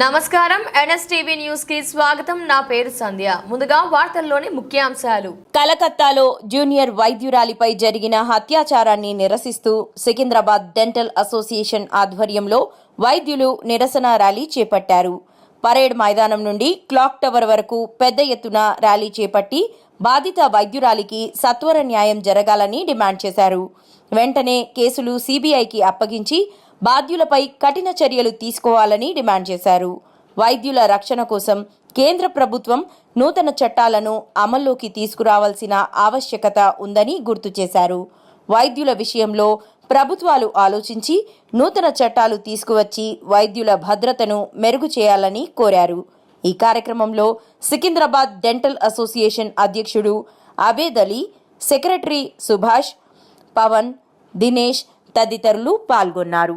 నమస్కారం. ఎన్ఎస్టీవీ న్యూస్కి స్వాగతం. నా పేరు సంధ్య. ముందుగా వార్తల్లోని ముఖ్యాంశాలు. కలకత్తాలో జూనియర్ వైద్యురాలిపై జరిగిన అత్యాచారాన్ని నిరసిస్తూ సికింద్రాబాద్ డెంటల్ అసోసియేషన్ ఆధ్వర్యంలో వైద్యులు నిరసన ర్యాలీ చేపట్టారు. పరేడ్ మైదానం నుండి క్లాక్ టవర్ వరకు పెద్ద ఎత్తున ర్యాలీ చేపట్టి బాధిత వైద్యురాలికి సత్వర న్యాయం జరగాలని డిమాండ్ చేశారు. వెంటనే కేసులు సీబీఐకి అప్పగించి బాధ్యులపై కఠిన చర్యలు తీసుకోవాలని డిమాండ్ చేశారు. వైద్యుల రక్షణ కోసం కేంద్ర ప్రభుత్వం నూతన చట్టాలను అమల్లోకి తీసుకురావాల్సిన ఆవశ్యకత ఉందని గుర్తు చేశారు. వైద్యుల విషయంలో ప్రభుత్వాలు ఆలోచించి నూతన చట్టాలు తీసుకువచ్చి వైద్యుల భద్రతను మెరుగు చేయాలని కోరారు. ఈ కార్యక్రమంలో సికింద్రాబాద్ డెంటల్ అసోసియేషన్ అధ్యక్షుడు అబేద్ అలీ సెక్రటరీ సుభాష్ పవన్ దినేష్ తదితరులు పాల్గొన్నారు.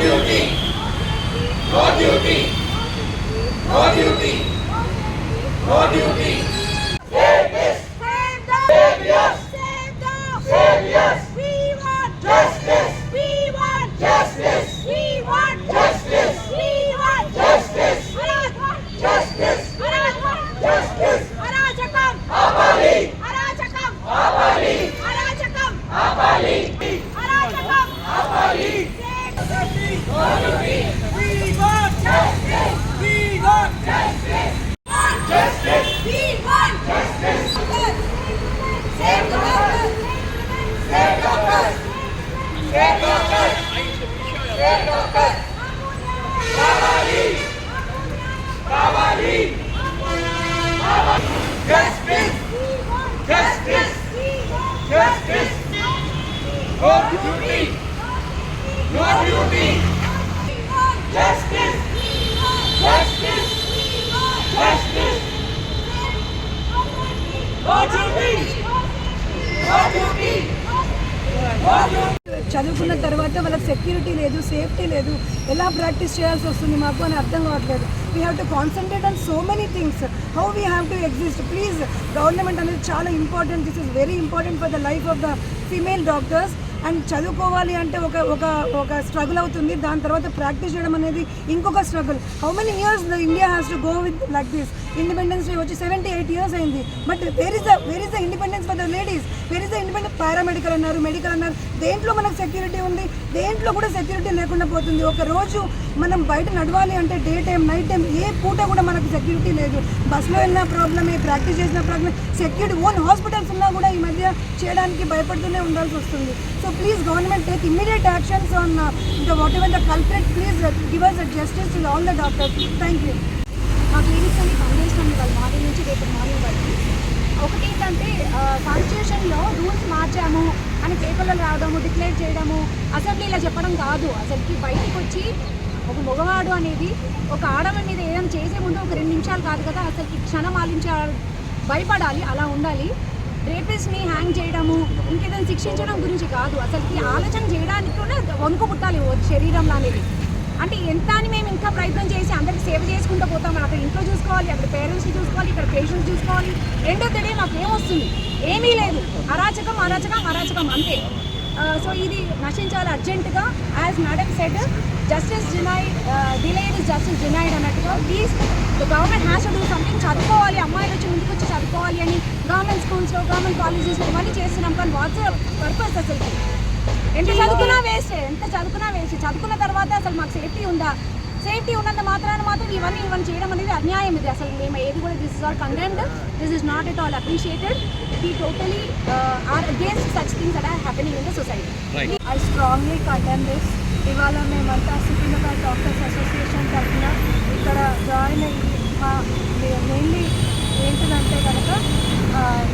duty. No duty. No duty. No duty. చదువుకున్న తర్వాత వాళ్ళకి సెక్యూరిటీ లేదు సేఫ్టీ లేదు. ఎలా ప్రాక్టీస్ చేయాల్సి వస్తుంది మాకు అని అర్థం కావట్లేదు. We have to concentrate on so many things how we have to exist please government అనేది చాలా important this is very important for the life of the female doctors and చదువుకోవాలి అంటే ఒక ఒక ఒక స్ట్రగుల్ అవుతుంది. దాని తర్వాత ప్రాక్టీస్ చేయడం అనేది ఇంకొక struggle how many years the India has to go with like this independence day వచ్చి సెవెంటీ ఎయిట్ ఇయర్స్ అయింది. But where is the where is the independence for the ladies where is the independence paramedical అన్నారు medical అన్నారు. దేంట్లో మనకు security ఉంది? దేంట్లో కూడా security లేకుండా పోతుంది. ఒక రోజు మనం బయట నడవాలి అంటే డే టైం నైట్ టైం ఏ పూట సెక్యూరిటీ లేదు. బస్సులో వెళ్ళిన ప్రాబ్లమే ప్రాక్టీస్ చేసిన ప్రాబ్లమే. సెక్యూరిటీ ఓన్ హాస్పిటల్స్ ఉన్నా కూడా ఈ మధ్య చేయడానికి భయపడుతూనే ఉండాల్సి వస్తుంది. So please government take immediate actions on the whatever the culprit please give us justice to all the doctors thank you మా క్లినిక్స్ అన్ని పనిచేసినాం ఇవాళ మార్నింగ్ నుంచి రేపు మార్నింగ్ వరకు. ఒకటి ఏంటంటే కాన్స్టిట్యూషన్లో రూల్స్ మార్చాము అని పేపర్లో రావడము డిక్లేర్ చేయడము. అసెంబ్లీలో చెప్పడం కాదు. అసలుకి బయటికి వచ్చి ఒక మగవాడు అనేది ఒక ఆడవాడి మీద ఏదైనా చేసే ముందు ఒక రెండు నిమిషాలు కాదు కదా అసలు క్షణం ఆలించాలి భయపడాలి అలా ఉండాలి. రేపిస్ట్ని హ్యాంగ్ చేయడము ఇంకేదైనా శిక్షించడం గురించి కాదు. అసలుకి ఆలోచన చేయడానికి కూడా వణుకు పుట్టాలి శరీరంలో అనేది. అంటే ఎంత అని మేము ఇంకా ప్రయత్నం చేసి అందరికి సేవ చేసుకుంటూ పోతాం. అక్కడ ఇంట్లో చూసుకోవాలి అక్కడ పేరెంట్స్ని చూసుకోవాలి ఇక్కడ పేషెంట్స్ చూసుకోవాలి. రెండో తెలియ మాకు ఏమొస్తుంది ఏమీ లేదు. అరాచకం అరాచకం అరాచకం. అంతే. సో ఇది నశించాలి అర్జెంటుగా. As madam said justice denied delayed is justice denied అన్నట్టుగా. Please the government has to do something చదువుకోవాలి. అమ్మాయిలు వచ్చి ముందుకు వచ్చి చదువుకోవాలి అని గవర్నమెంట్ స్కూల్స్లో గవర్నమెంట్ కాలేజెస్లో ఇవన్నీ చేస్తున్నాం. కానీ వాట్స్ పర్పస్ అసలు? ఎంత చదువుకున్నా వేస్ట్ ఎంత చదువుకున్నా వేస్ట్ చదువుకున్న తర్వాత అసలు మాకు సేఫ్టీ ఉందా? సేఫ్టీ ఉన్నంత మాత్రాన మాత్రం ఇవన్నీ ఇవన్నీ చేయడం అనేది అన్యాయం ఇది. అసలు మేము ఏది కూడా this is all condemned this is not at all appreciated we totally are against such things that are happening in the society I strongly condemn this ఇవాళ మేమంతా సికింద్రాబాద్ డాక్టర్స్ అసోసియేషన్ తరఫున ఇక్కడ జాయిన్ అయ్యి మా మెయిన్లీ ఏంటిదంటే కనుక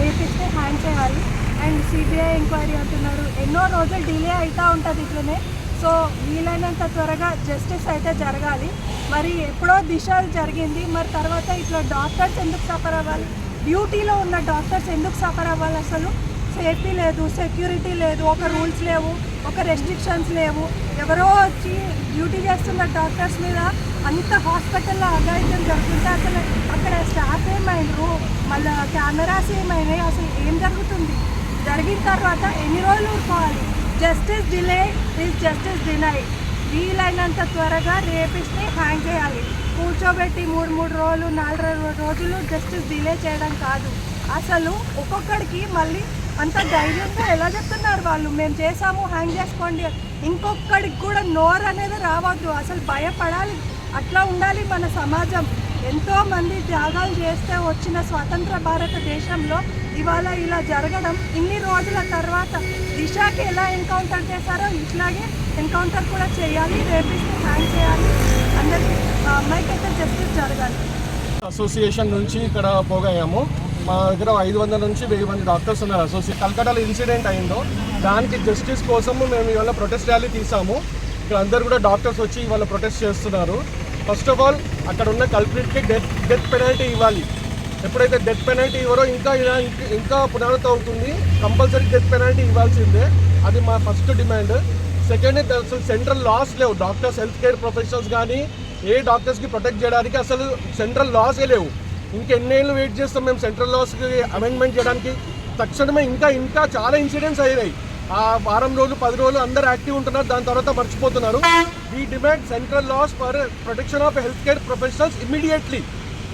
రేపిస్తే హ్యాండ్ చేయాలి. అండ్ సిబిఐ ఎంక్వైరీ అంటున్నారు ఎన్నో రోజులు డిలే అవుతూ ఉంటుంది ఇట్లనే. సో వీలైనంత త్వరగా జస్టిస్ అయితే జరగాలి. మరి ఎప్పుడో దిశ జరిగింది. మరి తర్వాత ఇట్లా డాక్టర్స్ ఎందుకు సఫర్ అవ్వాలి? డ్యూటీలో ఉన్న డాక్టర్స్ ఎందుకు సఫర్ అవ్వాలి అసలు? సేఫ్టీ లేదు సెక్యూరిటీ లేదు ఒక రూల్స్ లేవు ఒక రెస్ట్రిక్షన్స్ లేవు. ఎవరో వచ్చి డ్యూటీ చేస్తున్న డాక్టర్స్ మీద అంత హాస్పిటల్లో అఘాయిత్యం జరుగుతుంటే అసలు అక్కడ స్టాఫ్ ఏమైనరు మళ్ళీ కెమెరాస్ ఏమైనాయి? అసలు ఏం జరుగుతుంది? జరిగిన తర్వాత ఎన్ని రోజులు ఊరుకోవాలి? Justice delay is justice deny వీలైనంత త్వరగా రేపిస్ట్ని హ్యాంగ్ చేయాలి. కూర్చోబెట్టి మూడు మూడు రోజులు నాలుగు రోజులు జస్ట్ డిలే చేయడం కాదు. అసలు ఒక్కొక్కడికి మళ్ళీ అంత ధైర్యంగా ఎలా చెప్తున్నారు వాళ్ళు? మేము చేసాము హ్యాంగ్ చేసుకోండి. ఇంకొక్కడికి కూడా నోరు అనేది రావద్దు. అసలు భయపడాలి. అట్లా ఉండాలి మన సమాజం. ఎంతోమంది త్యాగాలు చేస్తే వచ్చిన స్వతంత్ర భారతదేశంలో ఇవాళ ఇలా జరగడం ఇన్ని రోజుల తర్వాత దిశాకి ఎలా ఎన్కౌంటర్ చేశారో ఇట్లాగే ఎన్కౌంటర్ కూడా చేయాలి రేపిస్తే హ్యాంగ్ చేయాలి. అందరికీ ఆ అమ్మాయికి అయితే జస్టిస్ జరగాలి. అసోసియేషన్ నుంచి ఇక్కడ పోగాము మా దగ్గర ఐదు వందల నుంచి వెయ్యి మంది డాక్టర్స్ ఉన్నారు. అసోసియేట్ కల్కటాలో ఇన్సిడెంట్ అయిందో దానికి జస్టిస్ కోసము మేము ఇవాళ ప్రొటెస్ట్ ర్యాలీ తీసాము. ఇక్కడ అందరు కూడా డాక్టర్స్ వచ్చి ఇవాళ ప్రొటెస్ట్ చేస్తున్నారు. ఫస్ట్ ఆఫ్ ఆల్ అక్కడ ఉన్న కల్ప్రిట్కి డెత్ డెత్ పెనాల్టీ ఇవ్వాలి. ఎప్పుడైతే డెత్ పెనాల్టీ ఇవ్వరో ఇంకా ఇలా ఇంకా పునరుద్ధ అవుతుంది కంపల్సరీ డెత్ పెనాల్టీ ఇవ్వాల్సిందే. అది మా ఫస్ట్ డిమాండ్ సెకండ్ అసలు సెంట్రల్ లాస్ లేవు. డాక్టర్స్ హెల్త్ కేర్ ప్రొఫెషనల్స్ కానీ ఏ డాక్టర్స్కి ప్రొటెక్ట్ చేయడానికి అసలు సెంట్రల్ లాసే లేవు. ఇంకెన్నేళ్ళు వెయిట్ చేస్తాం మేము సెంట్రల్ లాస్కి అమెండ్మెంట్ చేయడానికి. తక్షణమే ఇంకా ఇంకా చాలా ఇన్సిడెంట్స్ అయినాయి. ఆ వారం రోజులు పది రోజులు అందరు యాక్టివ్ ఉంటున్నారు దాని తర్వాత మర్చిపోతున్నారు. ఈ demand central laws for protection of health care professionals immediately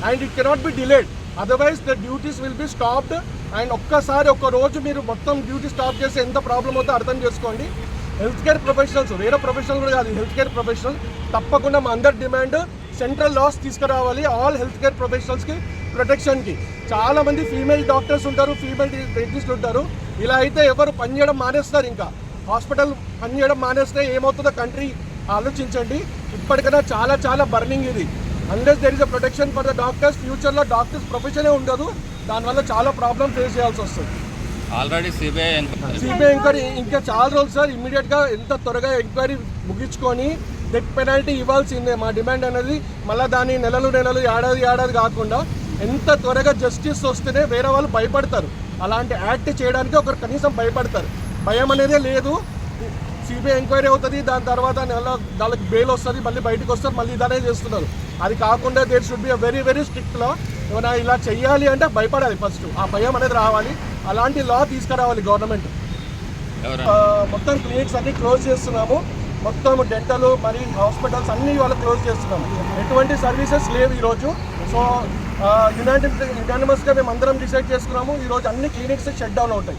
and it cannot be delayed otherwise the duties will be stopped and ఒక్కసారి ఒక్క రోజు మీరు మొత్తం డ్యూటీ స్టాప్ చేస్తే ఎంత ప్రాబ్లం అవుతుందో అర్థం చేసుకోండి. హెల్త్ కేర్ ప్రొఫెషనల్స్ వేరే ప్రొఫెషనల్ కూడా కాదు హెల్త్ కేర్ ప్రొఫెషనల్ తప్పకుండా మా అందరి డిమాండ్ సెంట్రల్ లాస్ తీసుకురావాలి ఆల్ హెల్త్ కేర్ ప్రొఫెషనల్స్కి ప్రొటెక్షన్కి చాలా మంది ఫీమేల్ డాక్టర్స్ ఉంటారు ఫీమేల్ డెంటిస్టులు ఉంటారు. ఇలా అయితే ఎవరు పనిచేయడం మానేస్తారు ఇంకా. హాస్పిటల్ పనిచేయడం మానేస్తే ఏమవుతుందో కంట్రీ ఆలోచించండి. ఇప్పటికైనా చాలా చాలా బర్నింగ్ ఇది. Unless there is a protection for the doctors ఫ్యూచర్లో డాక్టర్స్ ప్రొఫెషనే ఉండదు. దానివల్ల చాలా ప్రాబ్లమ్ ఫేస్ చేయాల్సి వస్తుంది. ఆల్రెడీ సిబిఐ సిబిఐ ఎంక్వైరీ ఇంకా చాలా రోజులు సార్ ఇమ్మీడియట్గా ఎంత త్వరగా ఎంక్వైరీ ముగించుకొని డెత్ పెనాల్టీ ఇవ్వాల్సిందే. మా డిమాండ్ అనేది మళ్ళీ దాని నెలలు నెలలు ఏడాది ఏడాది కాకుండా ఎంత త్వరగా జస్టిస్ వస్తేనే వేరే వాళ్ళు భయపడతారు. అలాంటి యాక్ట్ చేయడానికి ఒకరు కనీసం భయపడతారు. భయం అనేదే లేదు. సిబిఐ ఎంక్వైరీ అవుతుంది దాని తర్వాత నెల వాళ్ళకి బెయిల్ వస్తుంది మళ్ళీ బయటకు వస్తారు మళ్ళీ ఇదనే చేస్తున్నారు. అది కాకుండా there should be very very strict law ఏమైనా ఇలా చేయాలి అంటే భయపడాలి ఫస్ట్ ఆ భయం అనేది రావాలి. అలాంటి లా తీసుకురావాలి గవర్నమెంట్ మొత్తం క్లినిక్స్ అన్ని క్లోజ్ చేస్తున్నాము. మొత్తం డెంటల్ మరి హాస్పిటల్స్ అన్ని ఇవాళ క్లోజ్ చేస్తున్నాము. ఎటువంటి సర్వీసెస్ లేవు ఈరోజు. సో యునైటెడ్ యునానిమస్గా మేము అందరం డిసైడ్ చేసుకున్నాము. ఈరోజు అన్ని క్లినిక్స్ షట్ డౌన్ అవుతాయి.